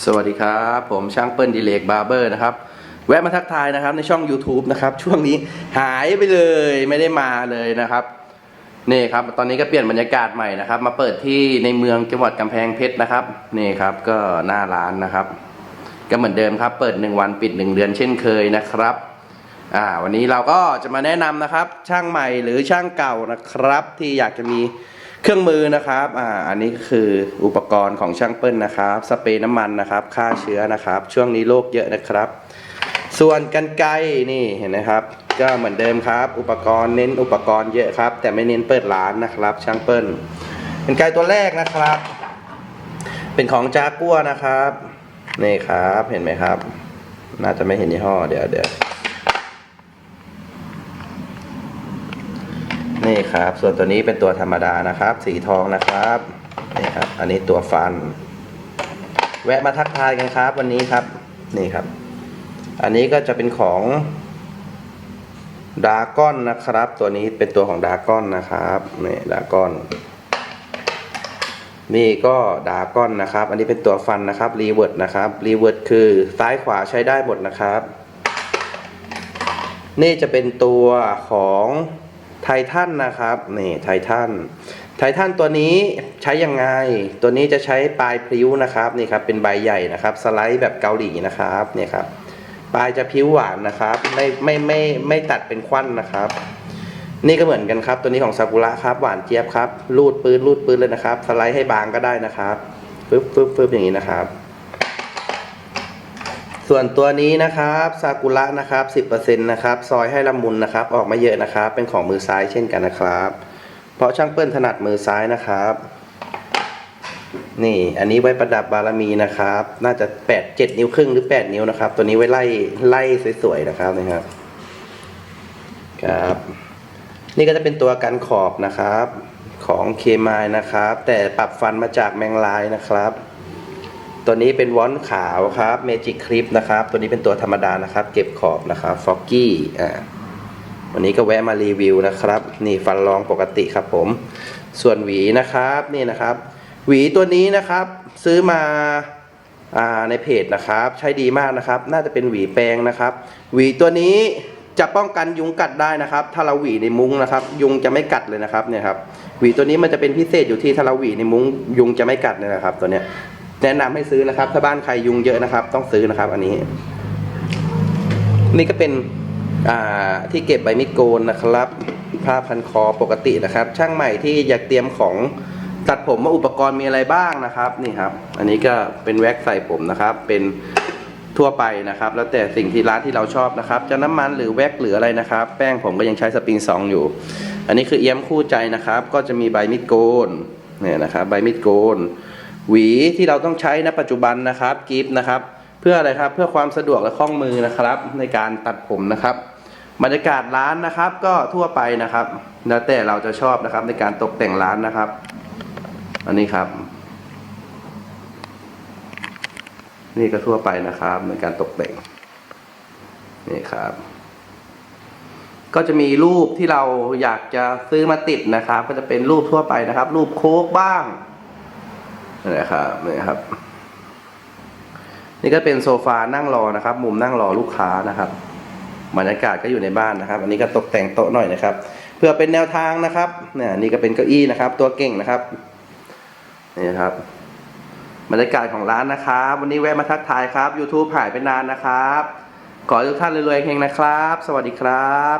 สวัสดีครับ ผมช่างเปิ้ลดีเลกบาร์เบอร์นะครับแวะมาทักทายนะครับในช่อง YouTube นะครับช่วงนี้หายไปเลยไม่ได้มาเลยนะครับนี่ครับ ตอนนี้ก็เปลี่ยนบรรยากาศใหม่นะครับ มาเปิดที่ในเมืองจังหวัดกำแพงเพชรนะครับนี่ครับก็หน้าร้านนะครับ ก็เหมือนเดิมครับ เปิด 1 วันปิด 1 เดือนเช่นเคยนะครับอ่าวันนี้เราก็จะมาแนะนำนะครับ ช่างใหม่หรือช่างเก่านะครับ ที่อยากจะมี เครื่องมือนะครับ อ่า อันนี้คืออุปกรณ์ของช่างเปิ้ลนะครับ สเปรย์น้ำมันนะครับฆ่าเชื้อนะครับ ช่วงนี้โรคเยอะนะครับ ส่วนกันไกนี่เห็นไหมครับ ก็เหมือนเดิมครับ อุปกรณ์เน้นอุปกรณ์เยอะครับ แต่ไม่เน้นเปิดร้านนะครับ ช่างเปิ้ลกันไกตัวแรกนะครับ เป็นของจากัวนะครับ นี่ครับ เห็นไหมครับ น่าจะไม่เห็นยี่ห้อ เดี๋ยวเดี๋ยว นี่ครับ ส่วนตัวนี้เป็นตัวธรรมดานะครับ สีทองนะครับนี่ครับ อันนี้ตัวฟัน แวะมาทักทายกันครับ วันนี้ครับ นี่ครับ อันนี้ก็จะเป็นของดาก้อนนะครับ ตัวนี้เป็นตัวของดาก้อนนะครับนี่ดาก้อน นี่ก็ดาก้อนนะครับ อันนี้เป็นตัวฟันนะครับรีเวิร์ดนะครับรีเวิร์ดคือซ้ายขวาใช้ได้หมดนะครับ นี่จะเป็นตัวของ ไททันนะครับนี่ไททันไททันตัวนี้ใช้ยังไง ตัวนี้จะใช้ปลายพลิ้วนะครับนี่ครับเป็นใบใหญ่นะครับ สไลด์แบบเกาหลีนะครับนี่ครับปลายจะพิ้วหวานนะครับ ไม่ไม่ไม่ไม่ตัดเป็นควันนะครับ นี่ก็เหมือนกันครับ ตัวนี้ของซากุระครับ หวานเจี๊ยบครับ รูดปืนรูดปืนเลยนะครับ สไลด์ให้บางก็ได้นะครับฟึบฟึบฟึบอย่างนี้นะครับ ส่วนตัวนี้นะครับซากุระนะครับ10%นะครับซอยให้ละมุนนะครับ ออกมาเยอะนะครับ เป็นของมือซ้ายเช่นกันนะครับ เพราะช่างเปิ้ลถนัดมือซ้ายนะครับ นี่อันนี้ไว้ประดับบารมีนะครับ น่าจะ8 7นิ้วครึ่งหรือ8นิ้วนะครับ ตัวนี้ไว้ไล่ไล่สวยๆนะครับนะครับครับ นี่ก็จะเป็นตัวกันขอบนะครับ ของเคมายนะครับ แต่ปรับฟันมาจากแมงลายนะครับ ตัวนี้เป็นวอนขาวครับเมจิคลิปนะครับ ตัวนี้เป็นตัวธรรมดานะครับ เก็บขอบนะครับฟอกกี้อ่าวันนี้ก็แวะมารีวิวนะครับ นี่ฟันรองปกติครับผม ส่วนหวีนะครับนี่นะครับ หวีตัวนี้นะครับ ซื้อมาอ่าในเพจนะครับ ใช้ดีมากนะครับ น่าจะเป็นหวีแปรงนะครับ หวีตัวนี้จะป้องกันยุงกัดได้นะครับ ถ้าเราหวีในมุ้งนะครับ ยุงจะไม่กัดเลยนะครับเนี่ยครับหวีตัวนี้มันจะเป็นพิเศษอยู่ที่ถ้าเราหวีในมุ้งยุงจะไม่กัดเนี่ยนะครับ ตัวเนี้ย แนะนำให้ซื้อนะครับ ถ้าบ้านใครยุงเยอะนะครับ ต้องซื้อนะครับ อันนี้ นี่ก็เป็นที่เก็บใบมิดโกนนะครับ ผ้าพันคอปกตินะครับ ช่างใหม่ที่อยากเตรียมของตัดผมว่าอุปกรณ์มีอะไรบ้างนะครับ นี่ครับ อันนี้ก็เป็นแว็กใส่ผมนะครับ เป็นทั่วไปนะครับ แล้วแต่สิ่งที่ร้านที่เราชอบนะครับ จะน้ำมันหรือแว็กหรืออะไรนะครับ แป้งผมก็ยังใช้สปริงซองอยู่ อันนี้คือเอี้ยมคู่ใจนะครับ ก็จะมีใบมิดโกนเนี่ยนะครับ ใบมิดโกน หวีที่เราต้องใช้ณปัจจุบันนะครับกิฟนะครับ เพื่ออะไรครับเพื่อความสะดวกและคล่องมือนะครับ ในการตัดผมนะครับ บรรยากาศร้านนะครับก็ทั่วไปนะครับ แล้วแต่เราจะชอบนะครับในการตกแต่งร้านนะครับ อันนี้ครับ นี่ก็ทั่วไปนะครับ ในการตกแต่งนี่ครับ ก็จะมีรูปที่เราอยากจะซื้อมาติดนะครับ ก็จะเป็นรูปทั่วไปนะครับ รูปโค้กบ้าง นี่นะครับนี่ครับ นี่ก็เป็นโซฟานั่งรอนะครับ มุมนั่งรอลูกค้านะครับบรรยากาศก็อยู่ในบ้านนะครับ อันนี้ก็ตกแต่งโต๊ะหน่อยนะครับ เพื่อเป็นแนวทางนะครับเนี่ยนี่ก็เป็นเก้าอี้นะครับ ตัวเก่งนะครับนี่ครับบรรยากาศของร้านนะครับ วันนี้แวะมาทักทายครับ YouTube หายไปนานนะครับ ขอให้ทุกท่านรวยๆเฮงนะครับ สวัสดีครับ